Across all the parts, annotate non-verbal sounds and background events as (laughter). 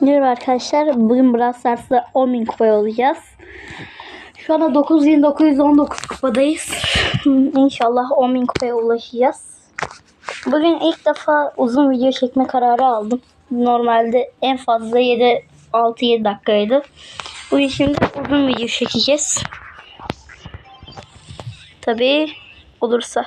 Merhaba arkadaşlar. Bugün Brawl Stars'ta 10.000 kupaya olacağız. Şu anda 9919 kupadayız. (laughs) İnşallah 10.000 kupaya ulaşacağız. Bugün ilk defa uzun video çekme kararı aldım. Normalde en fazla 7 6-7 dakikaydı. Bugün şimdi uzun video çekeceğiz. Tabii olursa.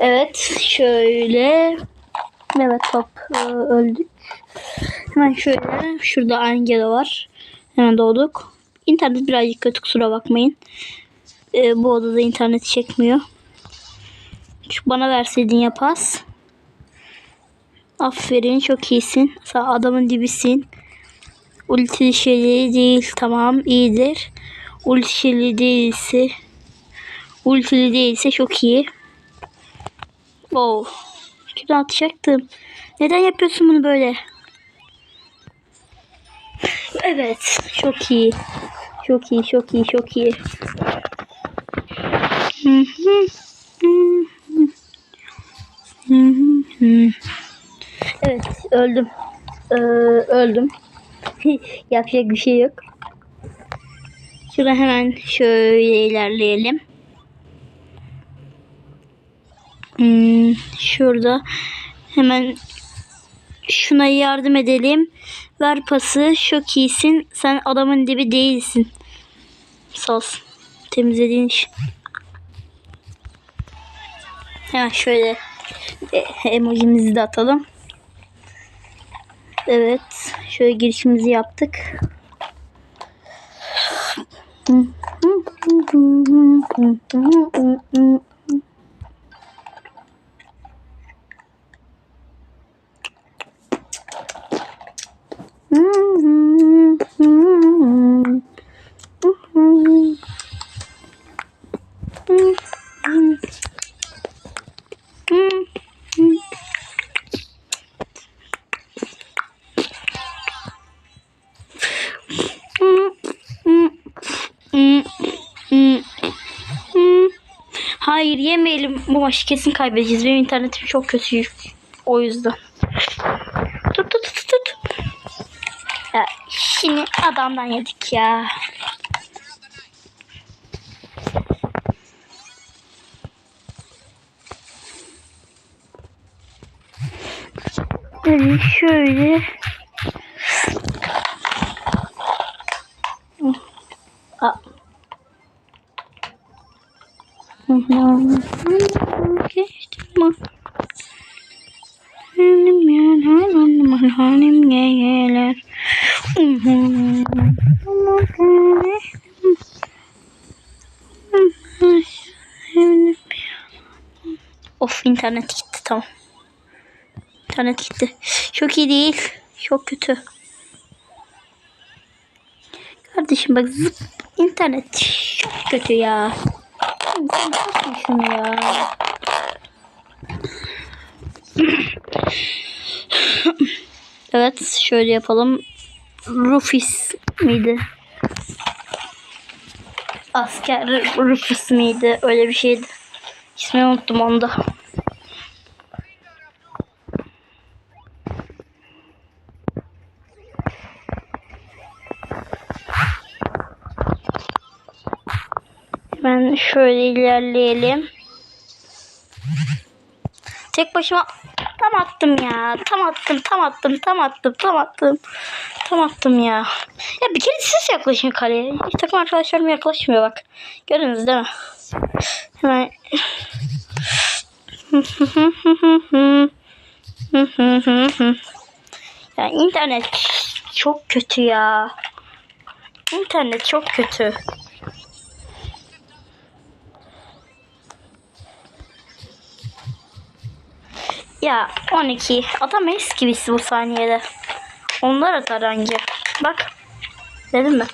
Evet şöyle. Evet top e, öldük. Hemen şöyle şurada Angela var. Hemen doğduk. İnternet birazcık kötü kusura bakmayın. E, bu odada internet çekmiyor. Şu bana verseydin ya pas. Aferin çok iyisin. Sen adamın dibisin. Ulti değil tamam iyidir. Ulti değilse ultili değilse çok iyi. Oh. Şunu atacaktım. Neden yapıyorsun bunu böyle? Evet. Çok iyi. Çok iyi, çok iyi, çok iyi. Evet, öldüm. Ee, öldüm. (laughs) Yapacak bir şey yok. Şurada hemen şöyle ilerleyelim. Hmm, şurada hemen şuna yardım edelim. Ver pası. Çok iyisin. Sen adamın dibi değilsin. Sağ olsun. Temizlediğin için. Hemen şöyle emojimizi de atalım. Evet. Şöyle girişimizi yaptık. Hayır yemeyelim. Bu maçı kesin kaybedeceğiz. Benim internetim çok kötü. O yüzden. Adamdan yedik ya. Yani şöyle. Aa. İnternet gitti tamam. İnternet gitti. Çok iyi değil. Çok kötü. Kardeşim bak zıp internet çok kötü ya. Takma şunu ya. evet şöyle yapalım. Rufus miydi? Asker Rufus miydi? Öyle bir şeydi. İsmini unuttum onda. Ben şöyle ilerleyelim. Tek başıma tam attım ya. Tam attım, tam attım, tam attım, tam attım. Tam attım ya. Ya bir kere siz yaklaşın kaleye. Hiç takım arkadaşlarım yaklaşmıyor bak. Gördünüz değil mi? Hemen ya internet çok kötü ya. İnternet çok kötü. Ya 12 atamayız ki biz bu saniyede. Onlar atar anca. Bak. Dedim mi?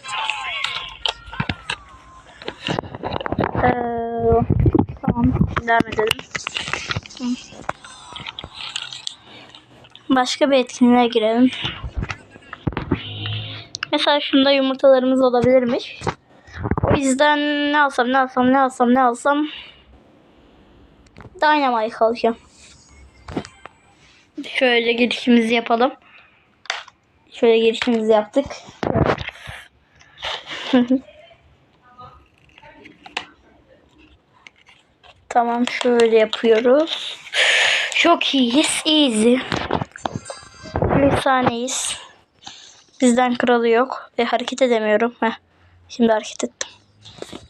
Ee, tamam. Devam edelim. Başka bir etkinliğe girelim. Mesela şunda yumurtalarımız olabilirmiş. O yüzden ne alsam ne alsam ne alsam ne alsam Dynamite alacağım. Şöyle girişimizi yapalım. Şöyle girişimizi yaptık. (laughs) tamam şöyle yapıyoruz. Çok iyiyiz. Easy. Efsaneyiz. Bizden kralı yok. Ve hareket edemiyorum. Heh. Şimdi hareket ettim.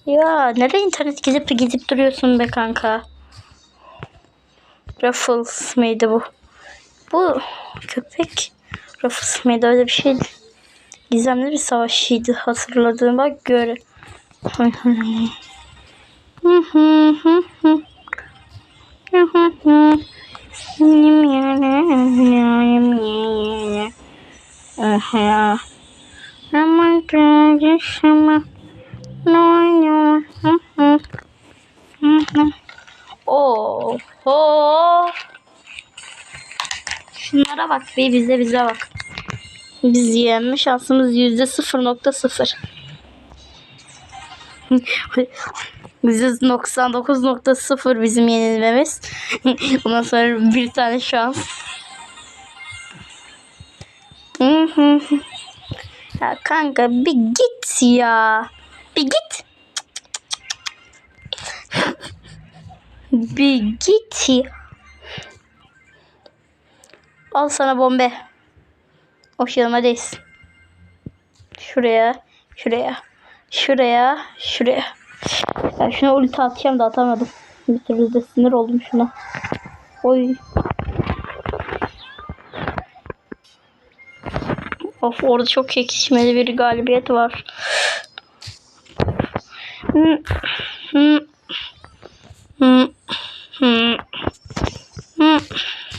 Ya nereye internet gidip gidip duruyorsun be kanka? Ruffles mıydı bu? Bu köpek Ruffles mıydı öyle bir şeydi. Gizemli bir savaşıydı hatırladığıma göre. Aman (laughs) kardeşim. Oho. Şunlara bak be bize bize bak. Biz yenme şansımız yüzde sıfır nokta sıfır. (laughs) Yüzde 99.0 bizim yenilmemiz. (laughs) Ondan sonra bir tane şans. (laughs) ya kanka bir git ya. Bir git. bir git ya. Al sana bombe. Okyanadayız. Şuraya, şuraya, şuraya, şuraya. Ya şuna ulti atacağım da atamadım. Bir türlü de sinir oldum şuna. Oy. Of orada çok çekişmeli bir galibiyet var. Hmm. Hmm. Hmm. Hmm.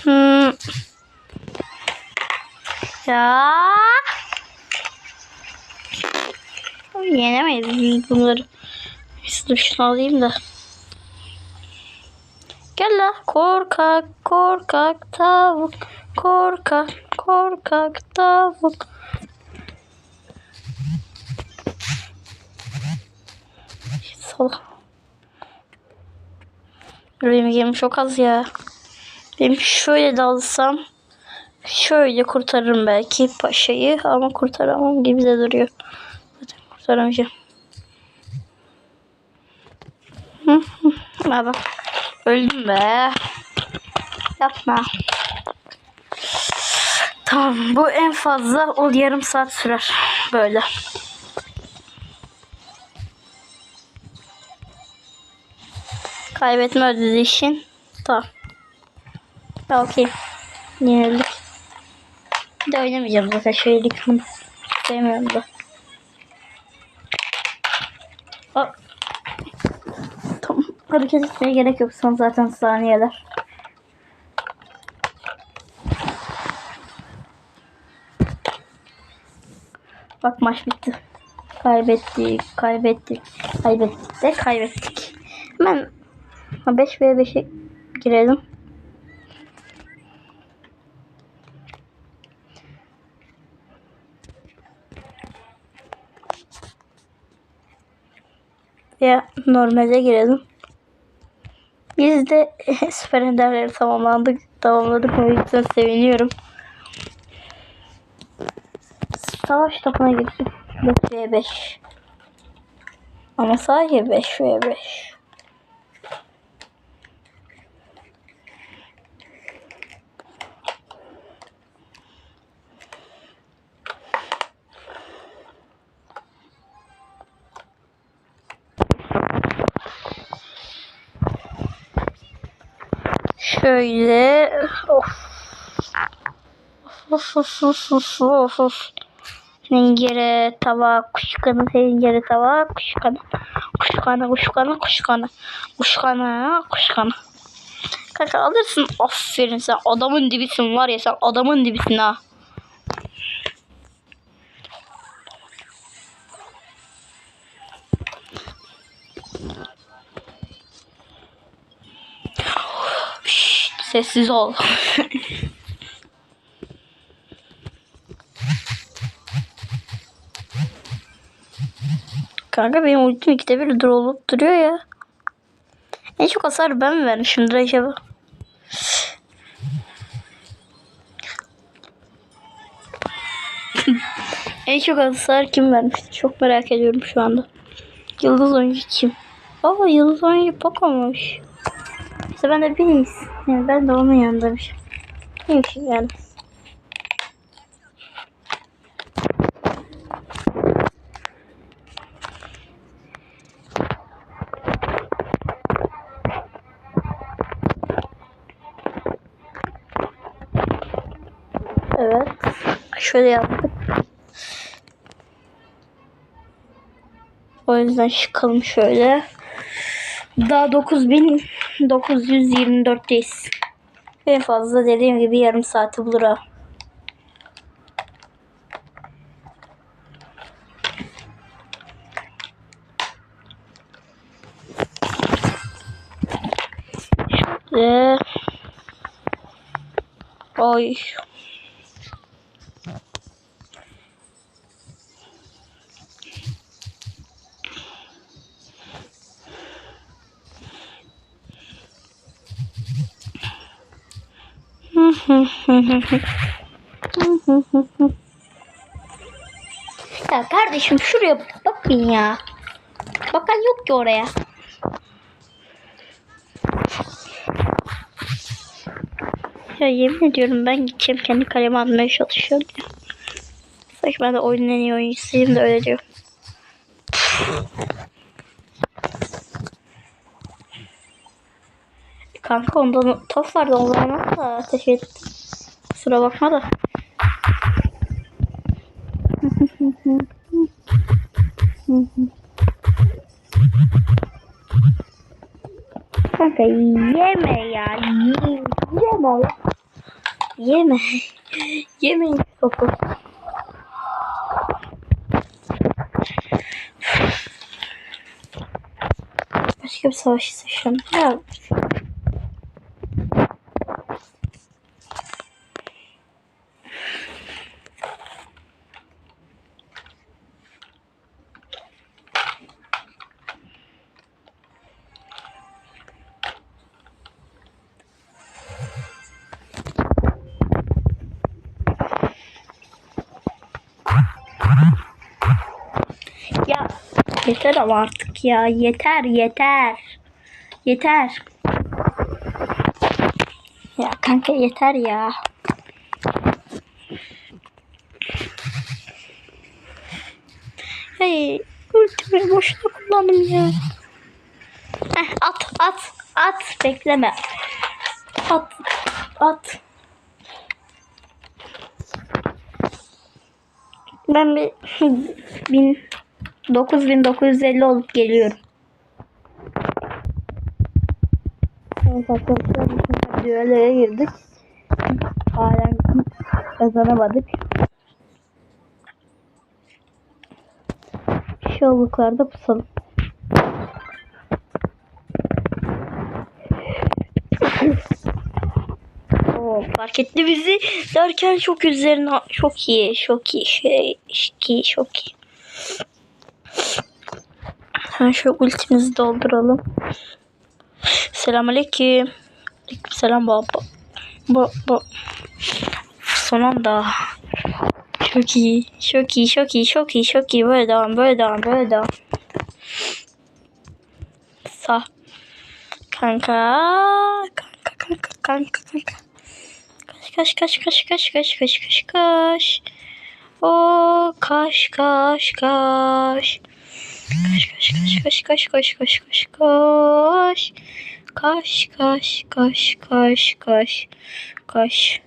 Hmm. Ya. Yenemeyiz bunları. Dur şunu alayım da. Gel la korkak korkak tavuk korkak korkak tavuk. Salak. Benim yerim çok az ya. Benim şöyle de alsam şöyle kurtarırım belki paşayı ama kurtaramam gibi de duruyor. Zaten kurtaramayacağım. Baba. Öldüm be. Yapma. Tamam bu en fazla o yarım saat sürer. Böyle. Kaybetme ödediği için. Tamam. Okey. Yenildik. De oynamayacağım zaten şöyle yıkım. Sevmiyorum da. Aa. Tamam. Hareket etmeye gerek yok. Son zaten saniyeler. Bak maç bitti. Kaybettik, kaybettik, kaybettik de kaybettik. Hemen 5 v 5'e girelim. Ya normale girelim. Biz de (laughs) süper enderleri tamamlandık. Tamamladık. O yüzden seviniyorum. Savaş topuna girsin. 5 v 5. Ama sadece 5 v 5. Şöyle of. Of of of of of of. Tencere, tava, kuşkanı, tencere, tava, kuşkanı. Kuşkanı, kuşkanı, kuşkanı. Kuşkanı, kuşkanı. Kanka alırsın. Aferin sen adamın dibisin var ya sen adamın dibisin ha. Sessiz ol. Kanka benim ultim ikide bir olup duruyor ya. En çok hasar ben mi vermişimdir acaba? (laughs) en çok hasar kim vermiş? Çok merak ediyorum şu anda. Yıldız oyuncu kim? Aa yıldız oyuncu Poco'muş. Ben de bilmiyorum. Yani ben de onun yanındaymışım. Neymiş yani. Evet. Şöyle yaptık. O yüzden çıkalım şöyle. Daha 9924'teyiz. En fazla dediğim gibi yarım saati bulur ha. Şöyle. Oy. Ya kardeşim şuraya bakın ya. Bakan yok ki oraya. Ya yemin ediyorum ben gideceğim kendi kalemi almaya çalışıyorum. Sanki ben de oyunun da öyle diyorum. Kanka onda top vardı onlarına da ateş ettim. Kusura bakma da. Kanka yeme ya. Yeme, yeme ya. Yeme. Yemeyin topu. Başka bir savaş seçelim. Ya. Ya yeter ama artık ya. Yeter yeter. Yeter. Ya kanka yeter ya. Hey, ultimi boşuna kullandım ya. Heh, at at at bekleme. At at. Ben bir (laughs) bin 9950 olup geliyorum. Evet arkadaşlar bu girdik. Halen kazanamadık. Şovluklarda pusalım. Oo, fark etti bizi derken çok üzerine çok iyi çok iyi şey çok iyi çok iyi. Hemen şu ultimizi dolduralım. Selamünaleyküm. Selam baba. Bu bu. Son anda. Çok iyi. Çok iyi. Çok iyi. Çok iyi. Çok iyi. Böyle devam. Böyle devam. Böyle devam. Sağ. Kanka. Kanka kanka kanka kanka. Kaç kaç kaç kaç kaç kaç kaç kaç. O kaş kaş kaş. Kaş kaş kaş kaş kaş kaş kaş kaş. Kaş kaş kaş kaş kaş kaş.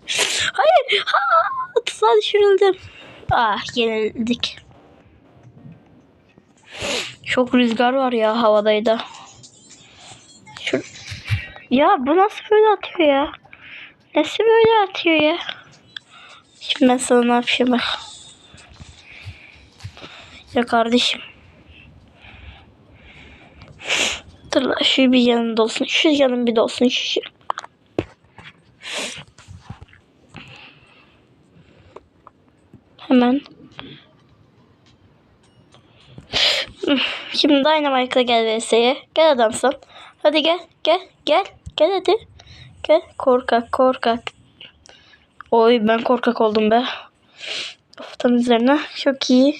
Hayır. Ha, tuzağa düşürüldüm. Ah yenildik. Çok rüzgar var ya havadaydı. Şu... Ya bu nasıl böyle atıyor ya? Nasıl böyle atıyor ya? Şimdi ben sana ne yapayım bak. Ya kardeşim. Lan şu bir yanında olsun. Şu yanın bir de olsun. Şu, şu. Hemen. Şimdi Dynamite'la gel VS'ye. Gel adamsın. Hadi gel. Gel. Gel. Gel hadi. Gel. Korkak korkak. Oy ben korkak oldum be. Kafatanın üzerine. Çok iyi.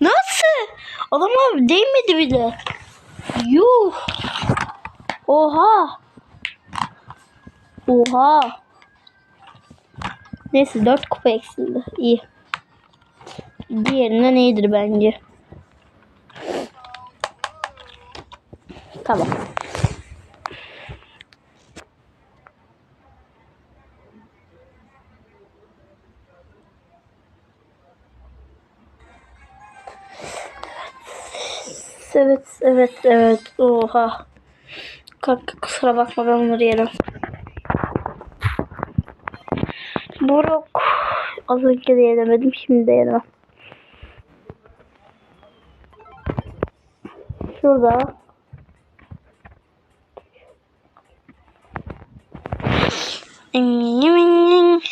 Nasıl? Adam abi değmedi bile. Yuh. Oha. Oha. Neyse 4 kupa eksildi. İyi. Diğerinden iyidir bence. Tamam. Oha. Kanka kusura bakma ben bunları yerim. Borok. Az önce de yenemedim. Şimdi de yenemem. Şurada.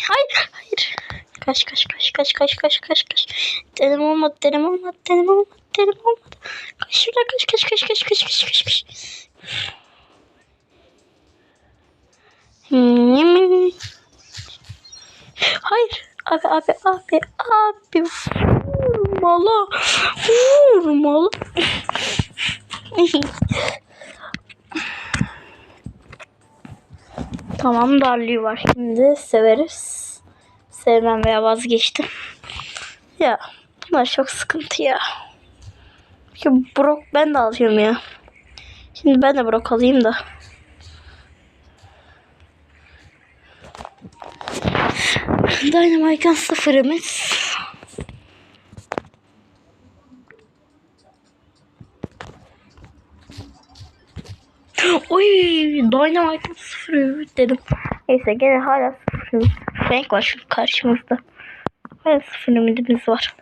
Hayır, hayır. Kaç, kaç, kaç, kaç, kaç, kaç, kaç, kaç. Dedim olmadı, dedim olmadı, dedim olmadı, dedim olmadı. Kaç şuradan, kaç, kaç, kaç, kaç, kaç, kaç, kaç, kaç. Hayır. Abi abi abi abi vurmalı. Vurmalı. tamam darlığı var şimdi severiz. Sevmem veya vazgeçtim. Ya bunlar çok sıkıntı ya. Şu brok ben de alıyorum ya. Şimdi ben de brok alayım da. Dynamite'ın sıfırımız. Oy Dynamite'ın sıfırı dedim. Neyse gene hala sıfır. Renk var şu karşımızda. Hala sıfır var.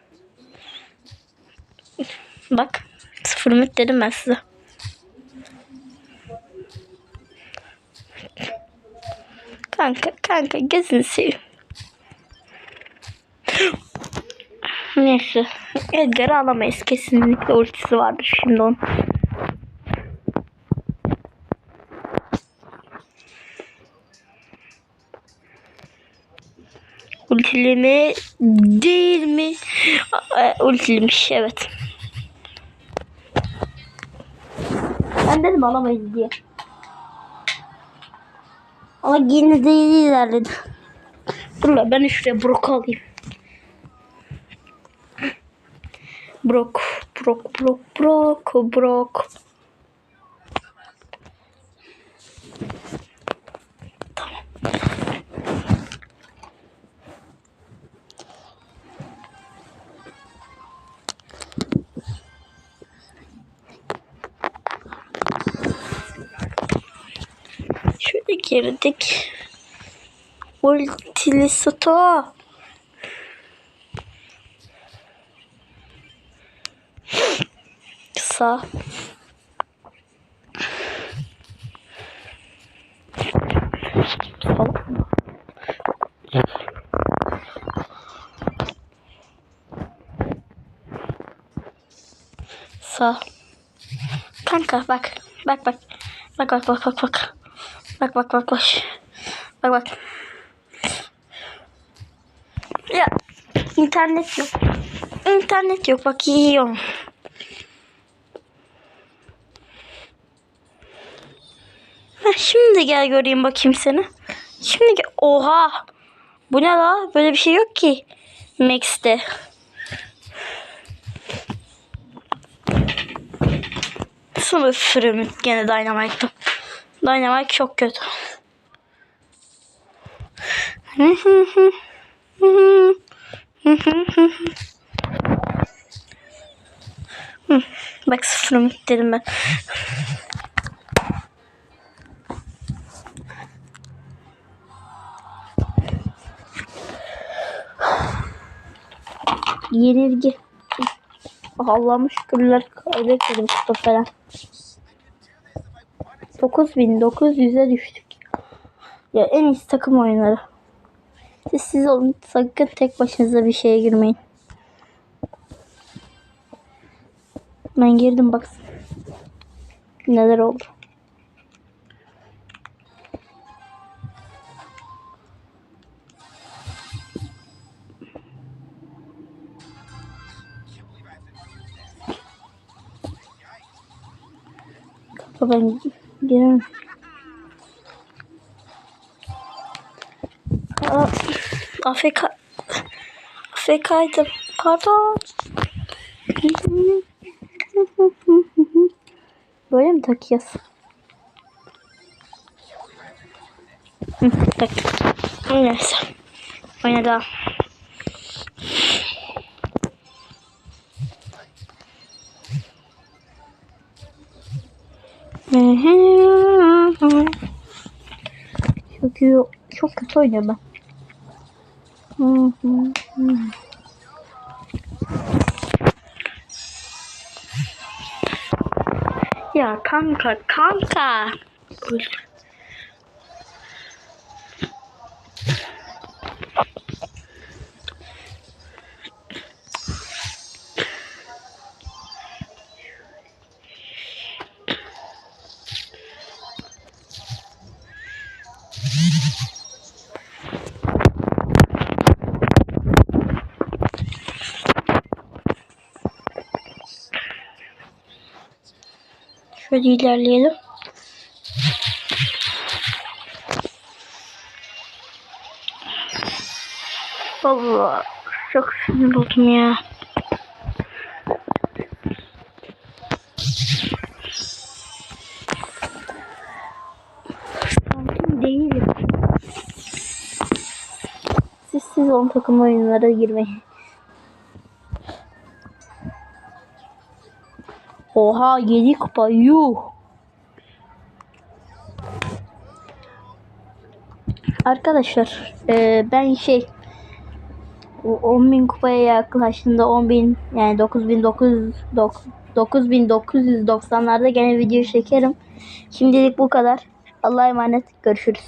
Bak sıfır ümit dedim ben size. Kanka kanka gözünü seveyim. Neyse. Edgar'ı alamayız. Kesinlikle ultisi vardır şimdi onun. Ultili mi? Değil mi? Aa, Ultiliymiş evet. Ben dedim alamayız diye. Ama yine de iyi. Dur lan ben şuraya brok alayım. Brok, brok, brok, brok, brok. Girdik. Ultili sto. Sağ. Kanka bak. Bak bak. Bak bak bak bak bak. Bak bak bak bak. Bak bak. Ya internet yok. İnternet yok bak yiyorum. Ha, şimdi gel göreyim bakayım seni. Şimdi gel. Oha. Bu ne la? Böyle bir şey yok ki. Max'te. Sınıf sürümü gene Dynamite'da. Dynamite çok kötü. Bak sıfırım dedim ben. Yenilgi. Allah'ıma şükürler kaybetmedim kupa falan. 9900'e düştük. Ya en iyisi takım oyunları. Siz siz olun sakın tek başınıza bir şeye girmeyin. Ben girdim bak. Neler oldu. Kapı ben gideyim. Aa, Afrika Afrika'ydı. Pardon. Böyle mi takacağız? Tak. Neyse. Oyna daha. Çok iyi, çok kötü ben. Hı. Ya kanka kanka. Öl. Şöyle ilerleyelim. Baba çok sinir oldum ya. Şampiyon değilim. Siz siz on takım oyunlara girmeyin. Oha 7 kupa yuh. Arkadaşlar e, ben şey o 10.000 kupaya yaklaştığında 10.000 yani 9.900 9990'larda gene video çekerim. Şimdilik bu kadar. Allah'a emanet. Görüşürüz.